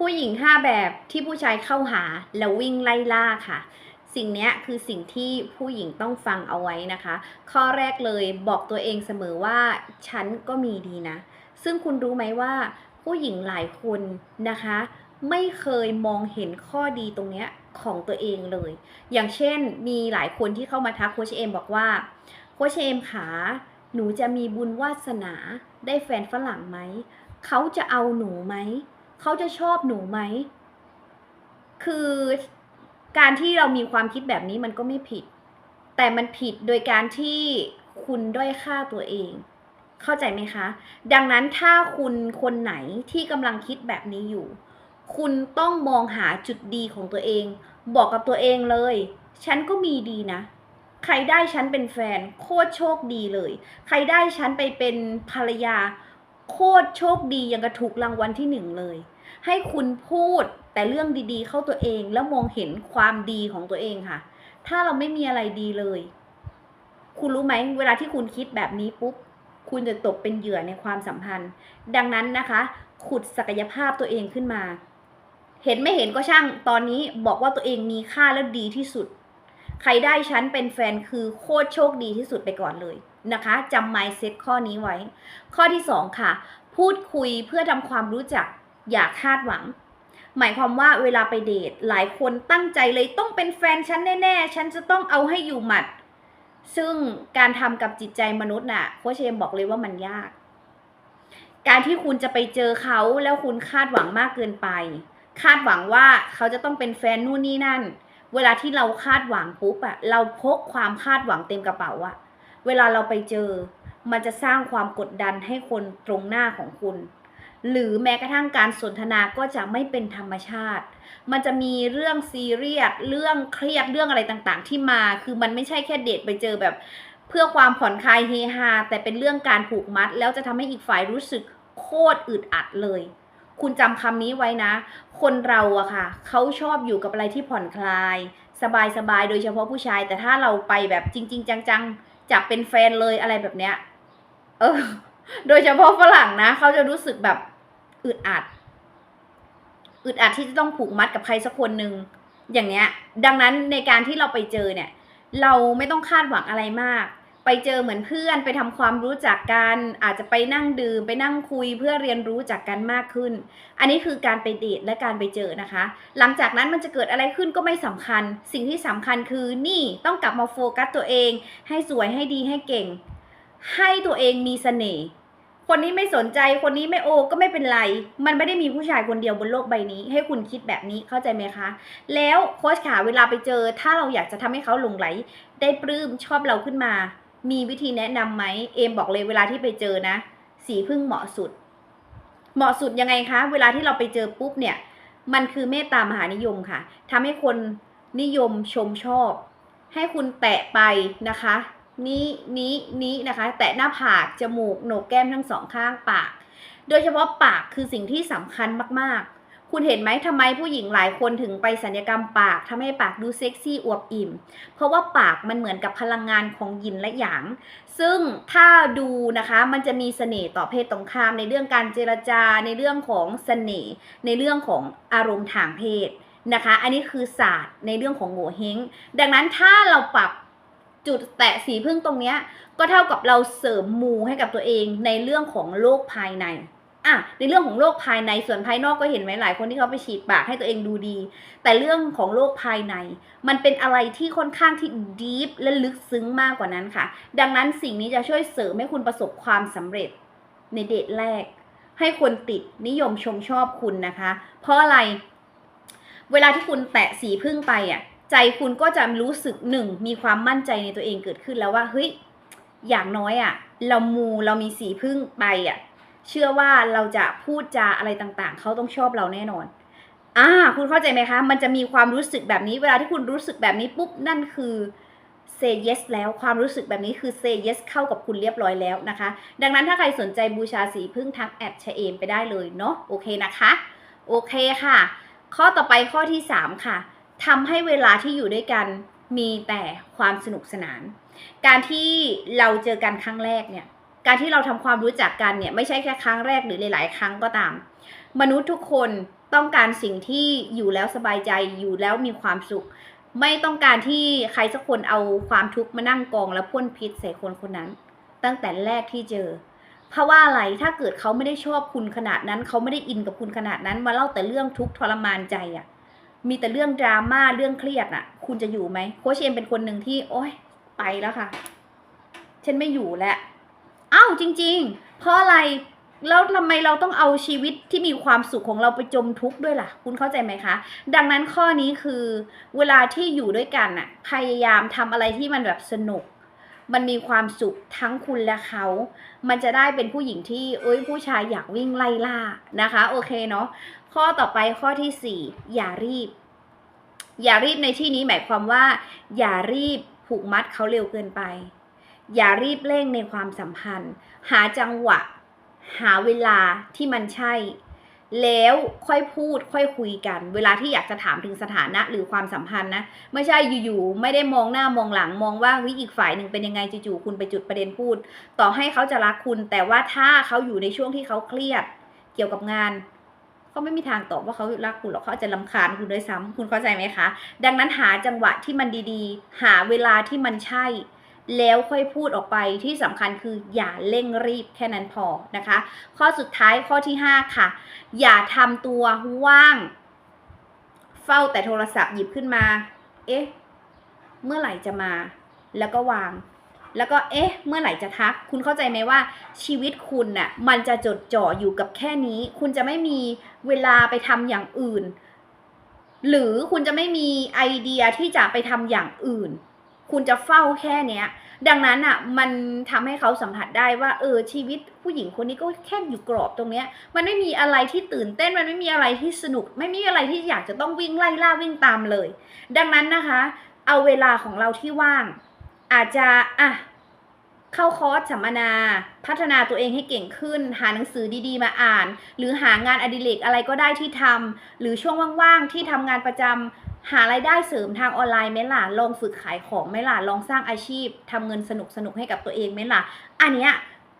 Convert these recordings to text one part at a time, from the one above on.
ผู้หญิงห้าแบบที่ผู้ชายเข้าหาแล้ววิ่งไล่ล่าค่ะ สิ่งนี้คือสิ่งที่ผู้หญิงต้องฟังเอาไว้นะคะ ข้อแรกเลยบอกตัวเองเสมอว่า ฉันก็มีดีนะ ซึ่งคุณรู้ไหมว่า ผู้หญิงหลายคนนะคะ ไม่เคยมองเห็นข้อดีตรงนี้ของตัวเองเลย อย่างเช่นมีหลายคนที่เข้ามาทักโคชเอมบอกว่าโคชเอมขาหนูจะมีบุญวาสนาได้แฟนฝรั่งไหม เขาจะเอาหนูไหม เขาจะชอบหนูไหม คือการที่เรามีความคิดแบบนี้มันก็ไม่ผิด แต่มันผิดโดยการที่คุณด้อยค่าตัวเอง เข้าใจไหมคะ ดังนั้นถ้าคุณคนไหนที่กำลังคิดแบบนี้อยู่ คุณต้องมองหาจุดดีของตัวเอง บอกกับตัวเองเลย ฉันก็มีดีนะใครได้ฉันเป็นแฟน โคตรโชคดีเลย ใครได้ฉันไปเป็นภรรยา โคตรโชคดียังกระถูกรางวัลที่หนึ่งเลย ให้คุณพูดแต่เรื่องดีๆ เข้าตัวเองแล้วมองเห็นความดีของตัวเองค่ะ ถ้าเราไม่มีอะไรดีเลย คุณรู้ไหมเวลาที่คุณคิดแบบนี้ปุ๊บคุณจะตกเป็นเหยื่อในความสัมพันธ์ ดังนั้นนะคะ ขุดศักยภาพตัวเองขึ้นมา เห็นไม่เห็นก็ช่าง ตอนนี้บอกว่าตัวเองมีค่าและดีที่สุด ใครได้ฉันเป็นแฟนคือโคตรโชคดีที่สุดไปก่อนเลยนะคะจำ mindset ข้อนี้ไว้ ข้อที่ 2 ค่ะ พูดคุยเพื่อทำความรู้จัก อย่าคาดหวัง หมายความว่าเวลาไปเดทหลายคนตั้งใจเลยต้องเป็นแฟนฉันแน่ๆ ฉันจะต้องเอาให้อยู่หมัด ซึ่งการทำกับจิตใจมนุษย์น่ะโคชเชมบอกเลยว่ามันยาก การที่คุณจะไปเจอเขาแล้วคุณคาดหวังมากเกินไป คาดหวังว่าเขาจะต้องเป็นแฟนนู่นนี่นั่น เวลาที่เราคาดหวังปุ๊บอะเราพกความคาดหวังเต็มกระเป๋าอะเวลาเราไปเจอมันจะสร้างความกดดันให้คนตรงหน้าของคุณ หรือแม้กระทั่งการสนทนาก็จะไม่เป็นธรรมชาติ มันจะมีเรื่องซีเรียส เรื่องเครียด เรื่องอะไรต่างๆ ที่มา คือมันไม่ใช่แค่เดทไปเจอแบบ เพื่อความผ่อนคลายเฮฮา แต่เป็นเรื่องการผูกมัด แล้วจะทำให้อีกฝ่ายรู้สึกโคตรอึดอัดเลย คุณจำคำนี้ไว้นะ คนเราอะค่ะ เขาชอบอยู่กับอะไรที่ผ่อนคลาย สบายๆ โดยเฉพาะผู้ชาย แต่ถ้าเราไปแบบจริง ๆ จังๆ จับเป็นแฟนเลยอะไรแบบเนี้ย เออ โดยเฉพาะฝรั่งนะ เขาจะรู้สึกแบบ อึดอัด อึดอัดที่จะต้องผูกมัดกับใครสักคนหนึ่งอย่างเนี้ย ดังนั้นในการที่เราไปเจอเนี่ย เราไม่ต้องคาดหวังอะไรมาก ไปเจอเหมือนเพื่อนไปทำความรู้จักกัน อาจจะไปนั่งดื่มไปนั่งคุยเพื่อเรียนรู้จักกันมากขึ้น อันนี้คือการไปเดทและการไปเจอนะคะ หลังจากนั้นมันจะเกิดอะไรขึ้นก็ไม่สำคัญ สิ่งที่สำคัญคือนี่ต้องกลับมาโฟกัสตัวเอง ให้สวยให้ดีให้เก่ง ให้ตัวเองมีเสน่ห์ คนนี้ไม่สนใจคนนี้ไม่โอก็ไม่เป็นไร มันไม่ได้มีผู้ชายคนเดียวบนโลกใบนี้ ให้คุณคิดแบบนี้เข้าใจไหมคะ แล้วโค้ชขาเวลาไปเจอ ถ้าเราอยากจะทำให้เขาหลงไหล ได้ปลื้มชอบเราขึ้นมา มีวิธีแนะนำไหมเอมบอกเลยเวลาที่ไปเจอนะ สีพึ่งเหมาะสุด เหมาะสุดยังไงคะ เวลาที่เราไปเจอปุ๊บเนี่ย มันคือเมตตามหานิยมค่ะทำให้คนนิยมชมชอบ ให้คุณแตะไปนะคะ นี้นี้นี้นะคะ แตะหน้าผากจมูกโหนกแก้มทั้งสองข้างปาก โดยเฉพาะปากคือสิ่งที่สำคัญมากๆ คุณเห็นไหมทำไมผู้หญิงหลายคนถึงไปสัญญกรรมปากทำให้ปากดูเซ็กซี่อวบอิ่ม เพราะว่าปากมันเหมือนกับพลังงานของยินและหยาง ซึ่งถ้าดูนะคะมันจะมีเสน่ห์ต่อเพศตรงข้ามในเรื่องการเจรจาในเรื่องของเสน่ห์ในเรื่องของอารมณ์ทางเพศนะคะ อันนี้คือศาสตร์ในเรื่องของโง่เฮงดังนั้นถ้าเราปรับ จุดแตะสีพึ่งตรงเนี้ยก็เท่ากับเราเสริมมูให้กับตัวเองในเรื่องของโลกภายในอะในเรื่องของโลกภายในส่วนภายนอกก็เห็นไหมหลายคนที่เขาไปฉีดปากให้ตัวเองดูดี แต่เรื่องของโลกภายใน มันเป็นอะไรที่ค่อนข้างที่ดีฟและลึกซึ้งมากกว่านั้นค่ะ ดังนั้นสิ่งนี้จะช่วยเสริมให้คุณประสบความสำเร็จในเดทแรก ให้คนติดนิยมชมชอบคุณนะคะ เพราะอะไร เวลาที่คุณแตะสีพึ่งไปอะ ใจคุณก็จะรู้สึกหนึ่งมีความมั่นใจในตัวเองเกิดขึ้นแล้วว่าเฮ้ยอย่างน้อยอะ เรามูเรามีสีพึ่งไปอะ เชื่อว่าเราจะพูดจาอะไรต่างๆ เขาต้องชอบเราแน่นอนอ่าคุณเข้าใจไหมคะ มันจะมีความรู้สึกแบบนี้เวลาที่คุณรู้สึกแบบนี้ปุ๊บนั่นคือ say yes แล้วความรู้สึกแบบนี้คือ say yes เข้ากับคุณเรียบร้อยแล้วนะคะ ดังนั้นถ้าใครสนใจบูชาสีพึ่งทักแอดชเอมไปได้เลยเนาะโอเคนะคะ โอเคค่ะ ข้อต่อไปข้อที่ 3 ค่ะ ทำให้เวลาที่อยู่ด้วยกันมีแต่ความสนุกสนาน การที่เราเจอกันครั้งแรกเนี่ย การที่เราทำความรู้จักกันเนี่ยไม่ใช่แค่ครั้งแรกหรือหลาย ๆ ครั้งก็ตาม มนุษย์ทุกคนต้องการสิ่งที่อยู่แล้วสบายใจอยู่แล้วมีความสุข ไม่ต้องการที่ใครสักคนเอาความทุกข์มานั่งกองแล้วพ่นพิษใส่คนคนนั้น ตั้งแต่แรกที่เจอ เพราะว่าอะไรถ้าเกิดเขาไม่ได้ชอบคุณขนาดนั้น เขาไม่ได้อินกับคุณขนาดนั้นมาเล่าแต่เรื่องทุกข์ทรมานใจอะ่ะ มีแต่เรื่องดราม่าเรื่องเครียดอะ คุณจะอยู่ไหมโคชเอมเป็นคนหนึ่งที่ โอ๊ย ไปแล้วค่ะ ฉันไม่อยู่แล้วอ้าวจริง ๆ เพราะอะไรแล้วทำไมเราต้องเอาชีวิตที่มีความสุขของเราไปจมทุกข์ด้วยล่ะ คุณเข้าใจไหมคะ ดังนั้นข้อนี้คือ เวลาที่อยู่ด้วยกันน่ะ พยายามทำอะไรที่มันแบบสนุก มันมีความสุขทั้งคุณและเขา มันจะได้เป็นผู้หญิงที่เอ้ยผู้ชายอยากวิ่งไล่ล่านะคะ โอเคเนาะข้อต่อไปข้อที่สี่อย่ารีบ อย่ารีบในที่นี้หมายความว่า อย่ารีบผูกมัดเขาเร็วเกินไป อย่ารีบเร่งในความสัมพันธ์ หาจังหวะ หาเวลาที่มันใช่ แล้วค่อยพูดค่อยคุยกัน เวลาที่อยากจะถามถึงสถานะหรือความสัมพันธ์นะไม่ใช่อยู่ๆไม่ได้มองหน้ามองหลังมองว่าเฮ้ยอีกฝ่ายหนึ่งเป็นยังไงจู่ๆคุณไปจุดประเด็นพูด ต่อให้เขาจะรักคุณ แต่ว่าถ้าเขาอยู่ในช่วงที่เขาเครียด เกี่ยวกับงานเขาไม่มีทางตอบว่าเขารักคุณหรอกเขาจะลำคาญคุณด้วยซ้ำคุณเข้าใจไหมคะ ดังนั้นหาจังหวะที่มันดีๆ หาเวลาที่มันใช่ แล้วค่อยพูดออกไปที่สำคัญคืออย่าเร่งรีบแค่นั้นพอนะคะ ข้อสุดท้ายข้อที่ 5 ค่ะ อย่าทำตัวว่าง เฝ้าแต่โทรศัพท์หยิบขึ้นมา เอ๊ะ เมื่อไหร่จะมา แล้วก็วาง แล้วก็เอ๊ะ เมื่อไหร่จะทัก คุณเข้าใจไหมว่าชีวิตคุณน่ะมันจะจดจ่ออยู่กับแค่นี้ คุณจะไม่มีเวลาไปทำอย่างอื่น หรือคุณจะไม่มีไอเดียที่จะไปทำอย่างอื่น คุณจะเฝ้าแค่เนี้ย ดังนั้นอะมันทำให้เขาสัมผัสได้ว่า เออชีวิตผู้หญิงคนนี้ก็แค่อยู่กรอบตรงเนี้ย มันไม่มีอะไรที่ตื่นเต้นมันไม่มีอะไรที่สนุก ไม่มีอะไรที่อยากจะต้องวิ่งไล่ล่าวิ่งตามเลย ดังนั้นนะคะ เอาเวลาของเราที่ว่าง อาจจะอะเข้าคอร์สสัมมนา พัฒนาตัวเองให้เก่งขึ้น หาหนังสือดีๆ มาอ่าน หรือหางานอดิเรกอะไรก็ได้ที่ทำหรือช่วงว่างๆที่ทำงานประจำ หารายได้เสริมทางออนไลน์ไหมล่ะ ลองฝึกขายของไหมล่ะ ลองสร้างอาชีพทำเงินสนุกๆให้กับตัวเองไหมล่ะ อันเนี้ย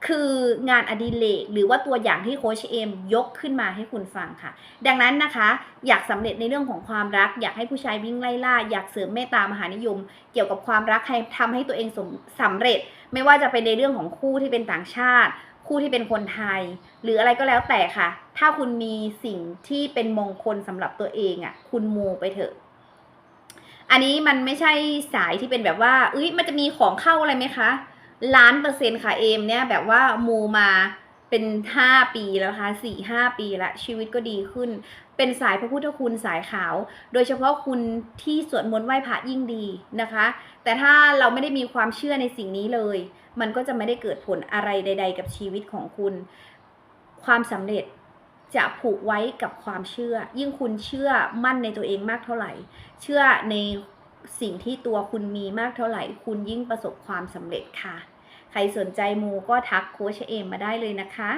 คืองานอดิเรกหรือว่าตัวอย่างที่โค้ชเอมยกขึ้นมาให้คุณฟังค่ะ ดังนั้นนะคะ อยากสำเร็จในเรื่องของความรัก อยากให้ผู้ชายวิ่งไล่ล่า อยากเสริมเมตตามหานิยม เกี่ยวกับความรักให้ทำให้ตัวเองสมสำเร็จ ไม่ว่าจะเป็นในเรื่องของคู่ที่เป็นต่างชาติ คู่ที่เป็นคนไทย หรืออะไรก็แล้วแต่ค่ะ ถ้าคุณมีสิ่งที่เป็นมงคลสำหรับตัวเองอะ่ะคุณมูไปเถอะ อันนี้มันไม่ใช่สายที่เป็นแบบว่าเอ้ยมันจะมีของเข้าอะไรไหมคะล้านเปอร์เซ็นต์ค่ะเอมเนี่ยแบบว่ามูมาเป็นห้าปีแล้วค่ะสี่ห้าปีละชีวิตก็ดีขึ้น เป็นสายพระพุทธคุณสายขาว โดยเฉพาะคุณที่สวดมนต์ไหว้พระยิ่งดีนะคะ แต่ถ้าเราไม่ได้มีความเชื่อในสิ่งนี้เลย มันก็จะไม่ได้เกิดผลอะไรใด ๆ กับชีวิตของคุณ ความสำเร็จ จะผูกไว้กับความเชื่อ ยิ่งคุณเชื่อมั่นในตัวเองมากเท่าไหร่ เชื่อในสิ่งที่ตัวคุณมีมากเท่าไหร่ คุณยิ่งประสบความสำเร็จค่ะ ใครสนใจมูก็ทักโค้ชเอมมาได้เลยนะคะ